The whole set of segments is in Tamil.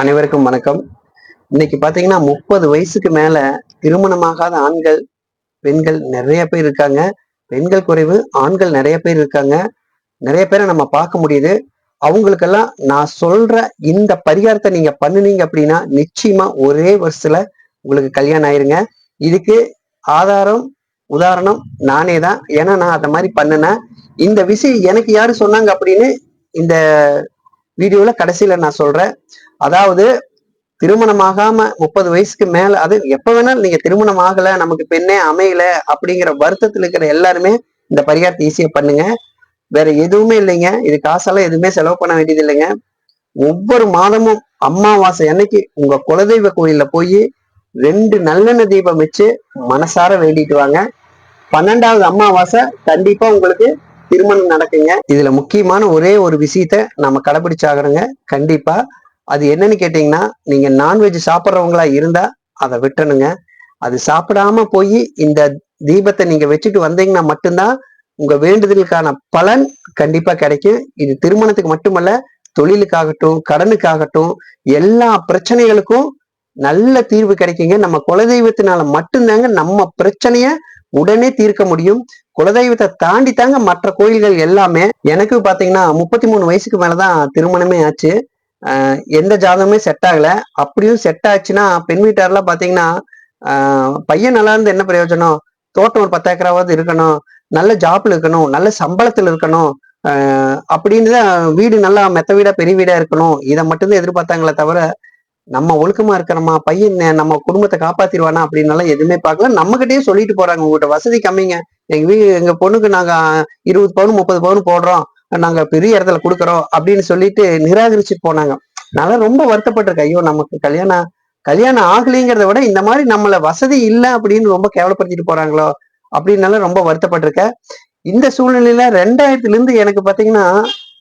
அனைவருக்கும் வணக்கம். இன்னைக்கு பாத்தீங்கன்னா முப்பது வயசுக்கு மேல திருமணமாகாத ஆண்கள் பெண்கள் நிறைய பேர் இருக்காங்க. பெண்கள் குறைவு ஆண்கள் நிறைய பேர் இருக்காங்க. நிறைய பேரை நம்ம பார்க்க முடியுது. அவங்களுக்கெல்லாம் நான் சொல்ற இந்த பரிகாரத்தை நீங்க பண்ணுனீங்க அப்படின்னா நிச்சயமா ஒரே வருஷத்துல உங்களுக்கு கல்யாணம் ஆயிருங்க. இதுக்கு ஆதாரம் உதாரணம் நானே தான். ஏன்னா நான் அந்த மாதிரி பண்ணினேன். இந்த விஷயம் எனக்கு யாரு சொன்னாங்க அப்படின்னு இந்த வீடியோல கடைசியில நான் சொல்றேன். அதாவது திருமணமாகாம முப்பது வயசுக்கு மேல அது எப்ப வேணாலும் நீங்க திருமணம் ஆகல நமக்கு பெண்ணே அமையல அப்படிங்கிற வருத்தத்துல இருக்கிற எல்லாருமே இந்த பரிகாரத்தை ஈஸியா பண்ணுங்க. வேற எதுவுமே இல்லைங்க. இது காசெல்லாம் எதுவுமே செலவு பண்ண வேண்டியது இல்லைங்க. ஒவ்வொரு மாதமும் அமாவாசை அன்னைக்கு உங்க குலதெய்வ கோயில்ல போய் ரெண்டு நல்லெண்ணெய் தீபம் வச்சு மனசார வேண்டிட்டு வாங்க. பன்னெண்டாவது அமாவாசை கண்டிப்பா உங்களுக்கு திருமணம் நடக்குங்க. இதுல முக்கியமான ஒரே ஒரு விஷயத்த நம்ம கடைபிடிச்சாகிறோங்க கண்டிப்பா. அது என்னன்னு கேட்டீங்கன்னா நீங்க நான்வெஜ் சாப்பிட்றவங்களா இருந்தா அதை விட்டணுங்க. அது சாப்பிடாம போய் இந்த தீபத்தை நீங்க வச்சுட்டு வந்தீங்கன்னா மட்டும்தான் உங்க வேண்டுதலுக்கான பலன் கண்டிப்பா கிடைக்கும். இது திருமணத்துக்கு மட்டுமல்ல தொழிலுக்காகட்டும் கடனுக்காகட்டும் எல்லா பிரச்சனைகளுக்கும் நல்ல தீர்வு கிடைக்குங்க. நம்ம குலதெய்வத்தினால மட்டும்தாங்க நம்ம பிரச்சனைய உடனே தீர்க்க முடியும். குலதெய்வத்தை தாண்டி தாங்க மற்ற கோயில்கள் எல்லாமே எனக்கு பாத்தீங்கன்னா முப்பத்தி மூணு வயசுக்கு மேலதான் திருமணமே ஆச்சு. எந்த ஜாதகமே செட் ஆகல. அப்படியும் செட் ஆச்சுன்னா பெண் வீட்டார்லாம் பாத்தீங்கன்னா பையன் நல்லா இருந்து என்ன பிரயோஜனம்? தோட்டம் ஒரு பத்து ஏக்கராவது இருக்கணும். நல்ல ஜாப்ல இருக்கணும். நல்ல சம்பளத்துல இருக்கணும். அப்படின்னு தான் வீடு நல்லா மெத்த வீடா பெரிய வீடா இருக்கணும். இதை மட்டும்தான் எதிர்பார்த்தாங்களே தவிர நம்ம ஒழுக்கமா இருக்கிறோமா? பையன் நம்ம குடும்பத்தை காப்பாத்திடுவானா? அப்படின்னு எதுவுமே பார்க்கல. நம்மகிட்டயே சொல்லிட்டு போறாங்க. உங்ககிட்ட வசதி கம்மிங்க. எங்க வீ எங்க பொண்ணுக்கு நாங்க இருபது பவுன் முப்பது பவுன் போடுறோம். நாங்க பெரிய இடத்துல கொடுக்குறோம் அப்படின்னு சொல்லிட்டு நிராகரிச்சுட்டு போனாங்க. நான் ரொம்ப வருத்தப்பட்டிருக்கேன் ஐயோ நமக்கு கல்யாணம் கல்யாணம் ஆகலைங்கிறத விட இந்த மாதிரி நம்மள வசதி இல்லை அப்படின்னு ரொம்ப கேவலப்படுத்திட்டு போறாங்களோ அப்படின்னால ரொம்ப வருத்தப்பட்டிருக்கேன். இந்த சூழ்நிலையில ரெண்டாயிரத்துல இருந்து எனக்கு பாத்தீங்கன்னா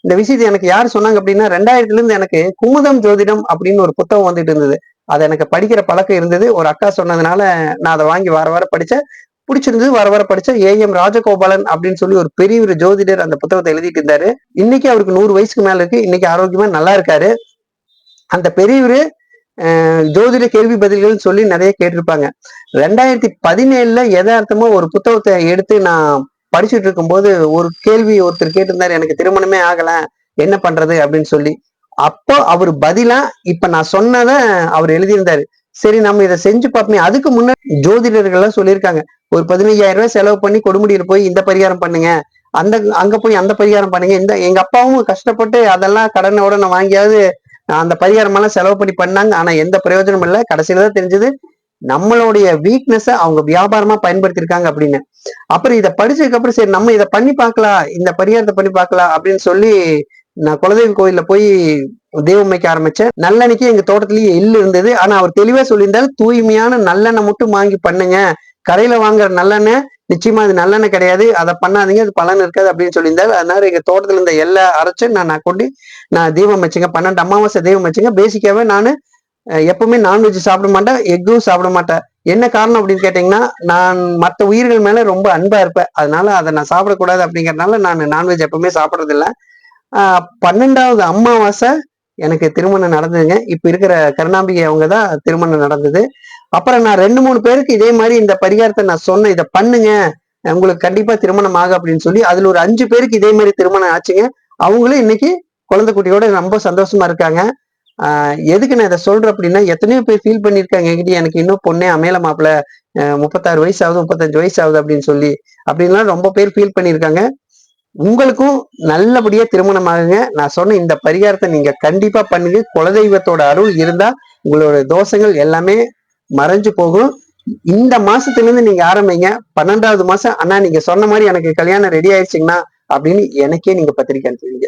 இந்த விஷயத்தை எனக்கு யார் சொன்னாங்க அப்படின்னா ரெண்டாயிரத்துல இருந்து எனக்கு குமுதம் ஜோதிடம் அப்படின்னு ஒரு புத்தகம் வந்துட்டு இருந்தது. அதை எனக்கு படிக்கிற பழக்கம் இருந்தது. ஒரு அக்கா சொன்னதுனால நான் அதை வாங்கி வார வாரம் படிச்சேன். பிடிச்சிருந்தது வர வர படிச்ச ஏ எம் ராஜகோபாலன் அப்படின்னு சொல்லி ஒரு பெரிய ஒரு ஜோதிடர் அந்த புத்தகத்தை எழுதிட்டு இருந்தாரு. இன்னைக்கு அவருக்கு நூறு வயசுக்கு மேல இருக்கு. இன்னைக்கு ஆரோக்கியமா நல்லா இருக்காரு. அந்த பெரியவரு ஜோதிட கேள்வி பதில்கள் சொல்லி நிறைய கேட்டிருப்பாங்க. ரெண்டாயிரத்தி பதினேழுல எதார்த்தமா ஒரு புத்தகத்தை எடுத்து நான் படிச்சுட்டு இருக்கும்போது ஒரு கேள்வி ஒருத்தர் கேட்டிருந்தாரு எனக்கு திருமணமே ஆகல. என்ன பண்றது? அப்படின்னு சொல்லி. அப்போ அவர் பதிலா இப்ப நான் சொன்னதை அவர் எழுதியிருந்தாரு. சரி நம்ம இதை செஞ்சு பார்ப்போமே. அதுக்கு முன்னாடி ஜோதிடர்கள் எல்லாம் சொல்லியிருக்காங்க. ஒரு பதினஞ்சாயிரம் ரூபாய் செலவு பண்ணி கொடுமுடியில் போய் இந்த பரிகாரம் பண்ணுங்க. அந்த அங்க போய் அந்த பரிகாரம் பண்ணுங்க. இந்த எங்க அப்பாவும் கஷ்டப்பட்டு அதெல்லாம் கடனை உடனே வாங்கியாவது அந்த பரிகாரம் எல்லாம் செலவு பண்ணி பண்ணாங்க. ஆனா எந்த பிரயோஜனமும் இல்லை. கடைசியில தான் தெரிஞ்சது. நம்மளுடைய வீக்னஸை அவங்க வியாபாரமா பயன்படுத்திருக்காங்க அப்படின்னு. அப்புறம் இதை படிச்சதுக்கு அப்புறம் சரி நம்ம இதை பண்ணி பார்க்கலாம். இந்த பரிகாரத்தை பண்ணி பார்க்கலாம் அப்படின்னு சொல்லி நான் குலதெய்வ கோயில்ல போய் தெய்வமைக்க ஆரம்பிச்சேன். நல்லெண்ணிக்கு எங்க தோட்டத்திலேயே எள்ளு இருந்தது. ஆனா அவர் தெளிவா சொல்லியிருந்தாரு தூய்மையான நல்லெண்ணெய் மட்டும் வாங்கி பண்ணுங்க. கடையில வாங்குற நல்லெண்ணெய் நிச்சயமா அது நல்லெண்ணெய் கிடையாது. அதை பண்ணாதீங்க அது பலன் இருக்காது அப்படின்னு சொல்லியிருந்தாரு. அதனால எங்க தோட்டத்துல இருந்த எல்லா அரைச்சு நான் நான் கொண்டு நான் தீபம் வச்சுங்க பன்னெண்டு அமாவாசை தெய்வம் வச்சுங்க. பேசிக்காவே நான் எப்பவுமே நான்வெஜ் சாப்பிட மாட்டேன் எக்கும் சாப்பிட மாட்டேன். என்ன காரணம் அப்படின்னு கேட்டீங்கன்னா நான் மற்ற உயிர்கள் மேல ரொம்ப அன்பா இருப்பேன். அதனால அதை நான் சாப்பிடக்கூடாது அப்படிங்கறதுனால நான் நான்வெஜ் எப்பவுமே சாப்பிட்றதில்ல. பன்னெண்டாவது அமாவாசை எனக்கு திருமணம் நடந்ததுங்க. இப்போ இருக்கிற கருணாம்பிகை அவங்க தான் திருமணம் நடந்தது. அப்புறம் நான் ரெண்டு மூணு பேருக்கு இதே மாதிரி இந்த பரிகாரத்தை நான் சொன்னேன். இதை பண்ணுங்க. உங்களுக்கு கண்டிப்பா திருமணம் ஆகும் அப்படின்னு சொல்லி அதுல ஒரு அஞ்சு பேருக்கு இதே மாதிரி திருமணம் ஆச்சுங்க. அவங்களும் இன்னைக்கு குழந்தை குட்டியோட ரொம்ப சந்தோஷமா இருக்காங்க. ஆஹ் எதுக்கு நான் இதை சொல்றேன் அப்படின்னா எத்தனையோ பேர் ஃபீல் பண்ணியிருக்காங்க. என்கிட்ட எனக்கு இன்னும் பொண்ணே அமையல மாப்பிள்ள முப்பத்தாறு வயசு ஆகுது முப்பத்தஞ்சு வயசு ஆகுது அப்படின்னு சொல்லி. அப்படின்லாம் ரொம்ப பேர் ஃபீல் பண்ணியிருக்காங்க. உங்களுக்கும் நல்லபடியா திருமணம் ஆகுங்க நான் சொன்ன இந்த பரிகாரத்தை நீங்க கண்டிப்பா பண்ணுங்க. குலதெய்வத்தோட அருள் இருந்தா உங்களோட தோஷங்கள் எல்லாமே மறைஞ்சு போகும். இந்த மாசத்துல இருந்து நீங்க ஆரம்பிங்க. பன்னெண்டாவது மாசம் அண்ணா நீங்க சொன்ன மாதிரி எனக்கு கல்யாணம் ரெடி ஆயிடுச்சிங்கன்னா அப்படின்னு எனக்கே நீங்க பத்திரிக்கை அனுப்புவீங்க.